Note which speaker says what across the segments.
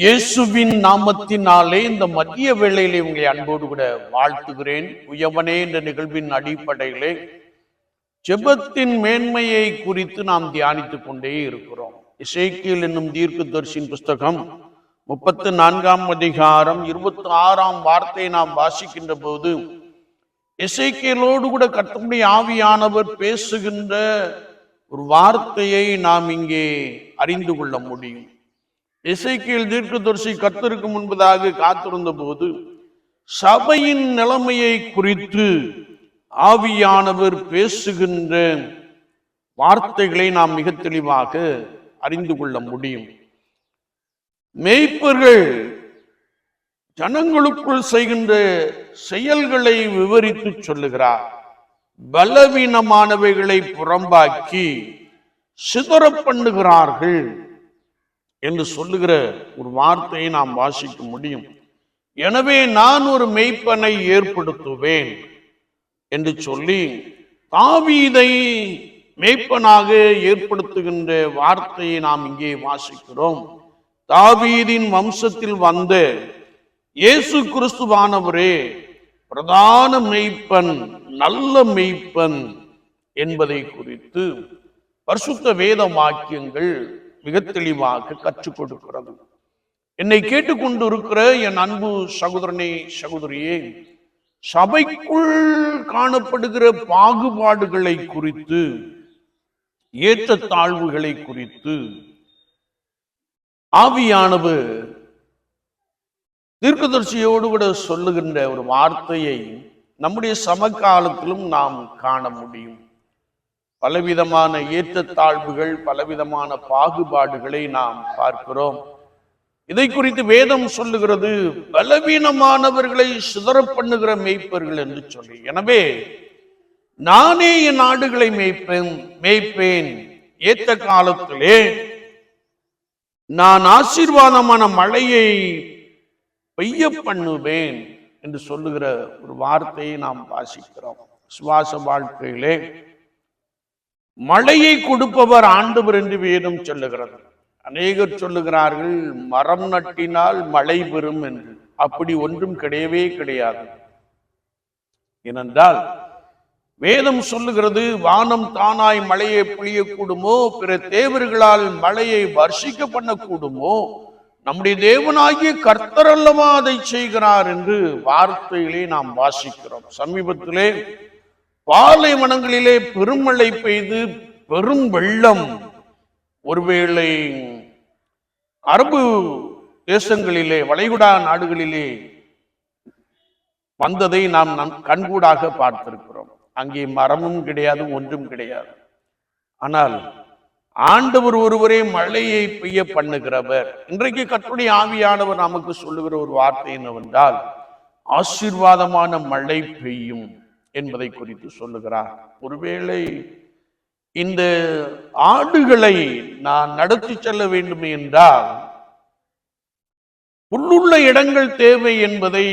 Speaker 1: இயேசுவின் நாமத்தினாலே இந்த மதிய வேளையிலே உங்களை அன்போடு கூட வாழ்த்துகிறேன். உயவனே என்ற நிகழ்வின் அடிப்படையிலே ஜெபத்தின் மேன்மையை குறித்து நாம் தியானித்துக் கொண்டே இருக்கிறோம். இசைக்கியல் என்னும் தீர்க்கதரிசியின் புஸ்தகம் முப்பத்து நான்காம் அதிகாரம் இருபத்தி ஆறாம் வார்த்தையை நாம் வாசிக்கின்ற போது இசைக்கியலோடு கூட கர்த்தருடைய ஆவியானவர் பேசுகின்ற ஒரு வார்த்தையை நாம் இங்கே அறிந்து கொள்ள முடியும். இசைக்கியல் தீர்க்கதரிசி கத்திருக்கும் முன்பதாக காத்திருந்த போது சபையின் நிலைமையை குறித்து ஆவியானவர் பேசுகின்ற வார்த்தைகளை நாம் மிக தெளிவாக அறிந்து கொள்ள முடியும். மெய்ப்பர்கள் ஜனங்களுக்குள் செய்கின்ற செயல்களை விவரித்து சொல்லுகிறார். பலவீனமானவைகளை புறம்பாக்கி சிதற பண்ணுகிறார்கள். என்று சொல்லுகிற ஒரு வார்த்தையை நாம் வாசிக்க முடியும். எனவே நான் ஒரு மெய்ப்பனை ஏற்படுத்துவேன் என்று சொல்லி தாவீதை மெய்ப்பனாக ஏற்படுத்துகின்ற வார்த்தையை நாம் இங்கே வாசிக்கிறோம். தாவீதின் வம்சத்தில் வந்த இயேசு கிறிஸ்துவானவரே பிரதான மெய்ப்பன் நல்ல மெய்ப்பன் என்பதை குறித்து பரிசுத்த வேத வாக்கியங்கள் மிக தெளிவாக கற்றுக் கொடுக்கிறது. என்னை கேட்டுக்கொண்டு இருக்கிற என் அன்பு சகோதரனே சகோதரியே சபைக்குள் காணப்படுகிற பாகுபாடுகளை குறித்து ஏற்றத்தாழ்வுகளை குறித்து ஆவியானவர் தீர்க்கதர்சியோடு கூட சொல்லுகின்ற ஒரு வார்த்தையை நம்முடைய சமகாலத்திலும் நாம் காண முடியும். பலவிதமான ஏற்றத்தாழ்வுகள் பலவிதமான பாகுபாடுகளை நாம் பார்க்கிறோம். இதை குறித்து வேதம் சொல்லுகிறது பலவீனமானவர்களை சிதற பண்ணுகிற மேய்ப்பர்கள் என்று சொல்லி. எனவே நானே என் ஆடுகளை மேய்ப்பேன் மேய்ப்பேன். ஏற்ற காலத்திலே நான் ஆசீர்வாதமான மழையை பெய்ய பண்ணுவேன் என்று சொல்லுகிற ஒரு வார்த்தையை நாம் வாசிக்கிறோம். சுவாச வாழ்க்கையிலே மழையை கொடுப்பவர் ஆண்டவர் என்று வேதம் சொல்லுகிறது. அநேகர் சொல்லுகிறார்கள் மரம் நட்டினால் மழை பெறும் என்று. அப்படி ஒன்றும் கிடையவே கிடையாது. ஏனென்றால் வேதம் சொல்லுகிறது வானம் தானாய் மழையை பொழியக்கூடுமோ பிற தேவர்களால் மழையை வர்ஷிக்க பண்ணக்கூடுமோ நம்முடைய தேவனாகிய கர்த்தர் அல்லவா அதை செய்கிறார் என்று வார்த்தையிலே நாம் வாசிக்கிறோம். சமீபத்திலே பாலைவனங்களிலே பெருமழை பெய்து பெரும் வெள்ளம். ஒருவேளை அரபு தேசங்களிலே வளைகுடா நாடுகளிலே வந்ததை நாம் நம் கண்கூடாக பார்த்திருக்கிறோம். அங்கே மரமும் கிடையாது ஒன்றும் கிடையாது. ஆனால் ஆண்டவர் ஒருவரே மழையை பெய்ய பண்ணுகிறவர். இன்றைக்கு கற்றுடைய ஆவியானவர் நமக்கு சொல்லுகிற ஒரு வார்த்தை என்னவென்றால் ஆசீர்வாதமான மழை பெய்யும். என்பதை குறித்து சொல்லுகிறார். ஒருவேளை இந்த ஆடுகளை நான் நடத்தி செல்ல வேண்டும் என்றால் புல்லுள்ள இடங்கள் தேவை என்பதை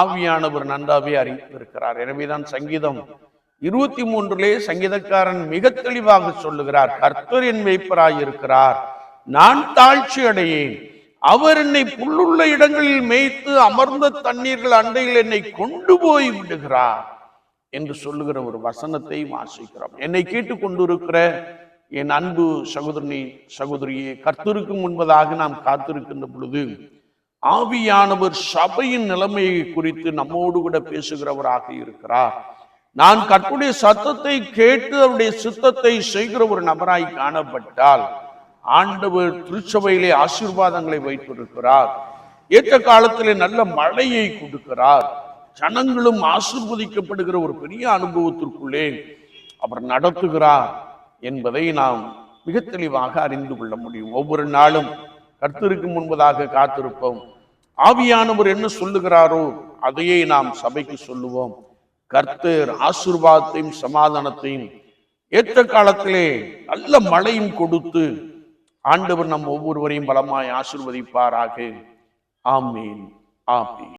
Speaker 1: ஆவியானவர் நன்றாவே அறிந்திருக்கிறார். எனவேதான் சங்கீதம் இருபத்தி மூன்றிலே சங்கீதக்காரன் மிக தெளிவாக சொல்லுகிறார் கர்த்தர் என் மேய்ப்பராய் இருக்கிறார் நான் தாழ்ச்சி அடையேன். அவர் என்னை புல்லுள்ள இடங்களில் மேய்த்து அமர்ந்த தண்ணீர்கள் அண்டையில் என்னை கொண்டு போய் விடுகிறார். என்று சொல்லுகிற ஒரு வசனத்தை வாசிக்கிறோம். என்னை கேட்டுக் கொண்டிருக்கிற என் அன்பு சகோதரனி சகோதரியே கர்த்தருக்கு முன்பதாக நாம் காத்திருக்கின்ற பொழுது ஆவியானவர் சபையின் நிலைமையை குறித்து நம்மோடு கூட பேசுகிறவராக இருக்கிறார். நான் கற்புடைய சத்தத்தை கேட்டு அவருடைய சித்தத்தை செய்கிற ஒரு நபராய் காணப்பட்டால் ஆண்டவர் திருச்சபையிலே ஆசீர்வாதங்களை வைத்திருக்கிறார். ஏற்ற காலத்திலே நல்ல மழையை கொடுக்கிறார். ஜனங்களும் ஆசிர்வதிக்கப்படுகிற ஒரு பெரிய அனுபவத்திற்குள்ளே அவர் நடத்துகிறார் என்பதை நாம் மிக தெளிவாக அறிந்து கொள்ள முடியும். ஒவ்வொரு நாளும் கர்த்தருக்கு முன்பதாக காத்திருப்போம். ஆவியானவர் என்ன சொல்லுகிறாரோ அதையே நாம் சபைக்கு சொல்லுவோம். கர்த்தர் ஆசிர்வாதத்தையும் சமாதானத்தையும் ஏற்ற காலத்திலே நல்ல மழையும் கொடுத்து ஆண்டவர் நம் ஒவ்வொருவரையும் பலமாய் ஆசிர்வதிப்பாராக. ஆமீன். ஆமீன்.